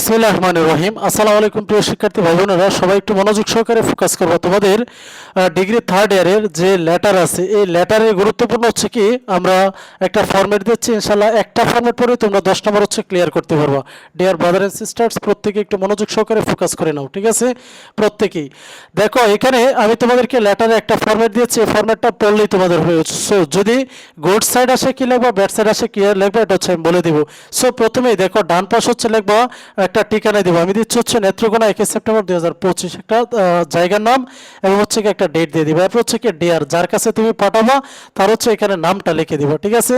বিসমিল্লাহ রহমান রহিম। আসসালামু আলাইকুম প্রিয় শিক্ষার্থী ভাই বোনেরা সবাই একটু মনোযোগ সহকারে ফোকাস করব। তোমাদের ডিগ্রি থার্ড ইয়ারের যে লেটার আছে, এই লেটারের গুরুত্বপূর্ণ হচ্ছে কি, আমরা একটা ফর্মেট দিচ্ছি ইনশাল্লাহ একটা ফর্মেট পরে তোমরা দশ নম্বর হচ্ছে ক্লিয়ার করতে পারব। ডিয়ার ব্রাদার অ্যান্ড সিস্টার্স প্রত্যেকে একটু মনোযোগ সহকারে ফোকাস করে নাও, ঠিক আছে? প্রত্যেকেই। দেখো, এখানে আমি তোমাদেরকে লেটারে একটা ফর্মেট দিয়েছি, এই ফর্মেটটা পড়লেই তোমাদের হয়ে সো যদি গুড সাইড আসে কি লিখবা ব্যাড সাইড আসে কি লিখবা এটা হচ্ছে আমি বলে দিব। সো প্রথমেই দেখো, ডান পাশ হচ্ছে লিখবা একটা ঠিকানা দিব। আমি দিচ্ছি হচ্ছে নেত্রকোনা একে সেপ্টেম্বর দুই হাজার পঁচিশ। একটা জায়গার নাম এবং হচ্ছে কি একটা ডেট দিয়ে দিবা। এরপর হচ্ছে কি ডিয়ার যার কাছে তুমি পাঠাবো, তার হচ্ছে এখানে নামটা লিখে দিবা, ঠিক আছে?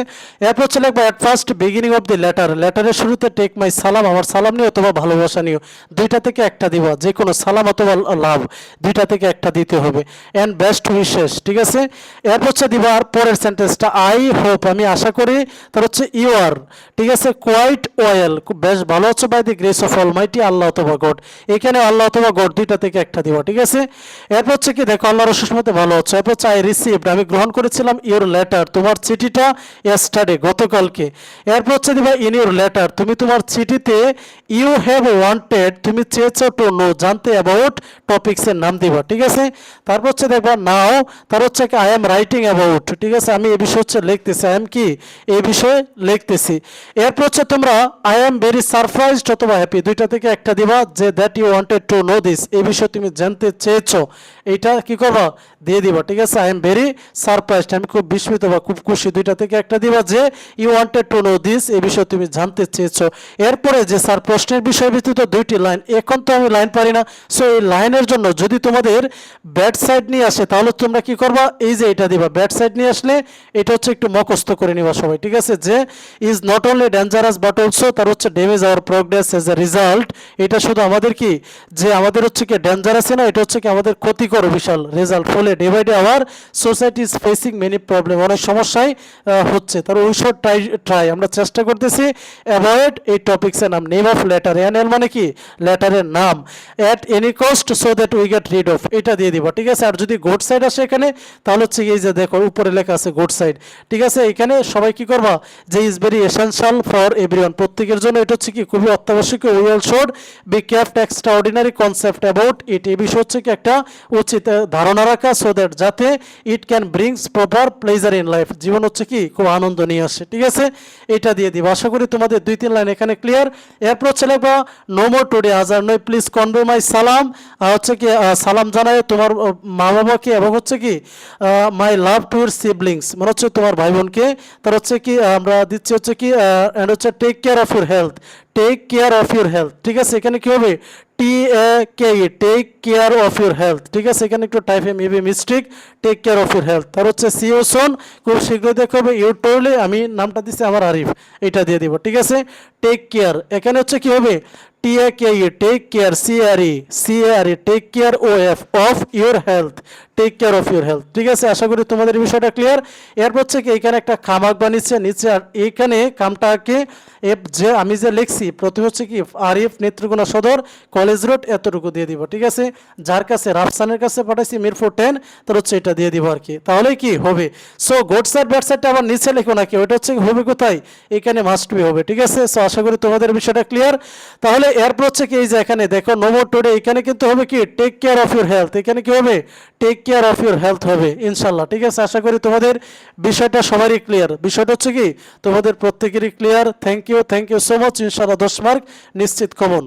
এরপর হচ্ছে লিখবা at first beginning of the letter লেটারের শুরুতে টেক মাই সালাম আমার সালাম নিও অথবা ভালোবাসা নিও। দুইটা থেকে একটা দিবা যে কোনো সালাম অথবা লাভ দুইটা থেকে একটা দিতে হবে। অ্যান্ড বেস্ট উইশেস ঠিক আছে? এরপর হচ্ছে দিবা, আর পরের সেন্টেন্সটা আই হোপ আমি আশা করি, তার হচ্ছে ইউ আর ঠিক আছে? কোয়াইট ওয়েল বেশ ভালো হচ্ছে by the grace of almighty Allah অথবা গড এখানে আল্লাহ অথবা গড দুইটা থেকে একটা দিবা, ঠিক আছে? এরপর হচ্ছে কি, দেখো আল্লাহ মতে ভালো হচ্ছে এরপর হচ্ছে আই রিসিভড আমি গ্রহণ করেছিলাম ইউর লেটার তোমার চিঠিটা ইয়েস্টারডে গতকালকে। এরপর হচ্ছে দিবা ইন ইউর লেটার তুমি তোমার চিঠিতে ইউ হ্যাভ ওয়ান্টেড তুমি চেয়েছো টু নো জানতে অ্যাবাউট টপিক্সের নাম দিবা, ঠিক আছে? তারপর হচ্ছে দেখবা নাও তার হচ্ছে কি আই এম রাইটিং অ্যাবাউট ঠিক আছে? আমি এই বিষয় হচ্ছে লিখতেছি আই এম কি? এই বিষয়ে লিখতেছি। এরপর হচ্ছে তোমরা আই এম ভেরি সারপ্রাইজড অথবা হ্যাপি দুইটা থেকে একটা দিবা, যে that you wanted to know this এই বিষয়ে তুমি জানতে চেয়েছো, এইটা কি করবা? দিয়ে দিবা, ঠিক আছে? আই এম ভেরি সারপ্রাইজড আমি খুব বিস্মিত বা খুব খুশি। দুইটা থেকে একটা দিবা, যে you wanted to know this এই বিষয়ে তুমি জানতে চেয়েছো। এরপরে যে স্যার প্রশ্নের বিষয় ভিত্তিত দুইটি লাইন, এখন তো আমি লাইন পারি না। সো এই লাইনের জন্য যদি তোমাদের ব্যাড সাইড নিয়ে আসে, তাহলে তোমরা কি করবা? এই যে এটা দিবা ব্যাড সাইড নিয়ে আসলে এটা হচ্ছে একটু মকস্থ করে নিবা সবাই, ঠিক আছে? যে is not only dangerous but also তার হচ্ছে damage our progress as a result, এটা শুধু আমাদের কি? যে আমাদের হচ্ছে কি ডেঞ্জারাস না, এটা হচ্ছে কি আমাদের ক্ষতিকর বিশাল রেজাল্ট ফলে day by day our society is facing many problem অনেক সমস্যায় হচ্ছে। তার ওই সব ট্রাই ট্রাই আমরা চেষ্টা করতেছি অ্যাভয়েড এই টপিক্সের নাম। নেম অফ লেটার এল মানে কি? লেটারের নাম। At any cost so that we get rid of এটা দিয়ে দিব, ঠিক আছে? আর যদি গোড সাইড আসে এখানে, তাহলে হচ্ছে এই যে দেখো, উপরে লেখা আছে গোড সাইড ঠিক আছে? এখানে সবাই কি করবা? যে is very essential for everyone প্রত্যেকের জন্য এটা হচ্ছে কি খুবই অত্যাবশ্যকীয় we all should be caught extraordinary concept about it এই বিষয় হচ্ছে কি একটা উচিত ধারণা রাখা সো দ্যাট যাতে it can brings proper pleasure in life জীবন হচ্ছে কি খুব আনন্দ নিয়ে আসে, ঠিক আছে? এটা দিয়ে দিব। আশা করি তোমাদের দুই তিন লাইন এখানে ক্লিয়ার এরপর হচ্ছে লিখবা নো মোর টুডে হাজার নয় প্লিজ কনভে মাই সালাম হচ্ছে কি সালাম জানায় তোমার মা বাবাকে এবং হচ্ছে কি my love to your siblings মানে হচ্ছে তোমার ভাই বোনকে তার হচ্ছে কি, আমরা দিচ্ছি হচ্ছে কি অ্যান্ড হচ্ছে take care of your health take care of your health ঠিক আছে? এখানে কি হবে? T A K E take care of your health ঠিক আছে? এখানে একটু টাইপে maybe mistake take care of your health তার হচ্ছে সিও সোন খুব শীঘ্রই দেখতে হবে। ইউ টোলে আমি নামটা দিচ্ছি আমার আরিফ এটা দিয়ে দিব, ঠিক আছে? টেক কেয়ার এখানে হচ্ছে কি হবে? T A K E take care C R E C R E take care O F of your health take care of your health ঠিক আছে? আশা করি তোমাদের বিষয়টা ক্লিয়ার এরপর হচ্ছে কি, এখানে একটা খামাক বানিয়েছে নিচে আর এইখানে কামটাকে এফ যে আমি যে লিখছি, প্রথমে হচ্ছে কি আর এফ নেত্রকোনা সদর, কলেজ রোড এতটুকু দিয়ে দিব, ঠিক আছে? যার কাছে, রাফসানের কাছে পাঠাইছি, মিরপুর টেন, তার হচ্ছে এটা দিয়ে দিব আর কি। তাহলে কি হবে? সো গোড সাইড ব্যাড সাইডটা আবার নিচে লেখো নাকি? ওটা হচ্ছে হবে কোথায়? এখানে মাস্ট বি হবে, ঠিক আছে? সো আশা করি তোমাদের বিষয়টা ক্লিয়ার তাহলে এরপর হচ্ছে কি, এই যে এখানে দেখো নোমোর টুডে এখানে কিন্তু হবে কি take care of your health এখানে কি হবে take care of your health হবে, ইনশাল্লাহ, ঠিক আছে? আশা করি তোমাদের বিষয়টা সবারই ক্লিয়ার বিষয়টা হচ্ছে কি, তোমাদের প্রত্যেকেরই clear thank you thank you so much ইনশাল্লাহ, দশ মার্ক নিশ্চিত কমন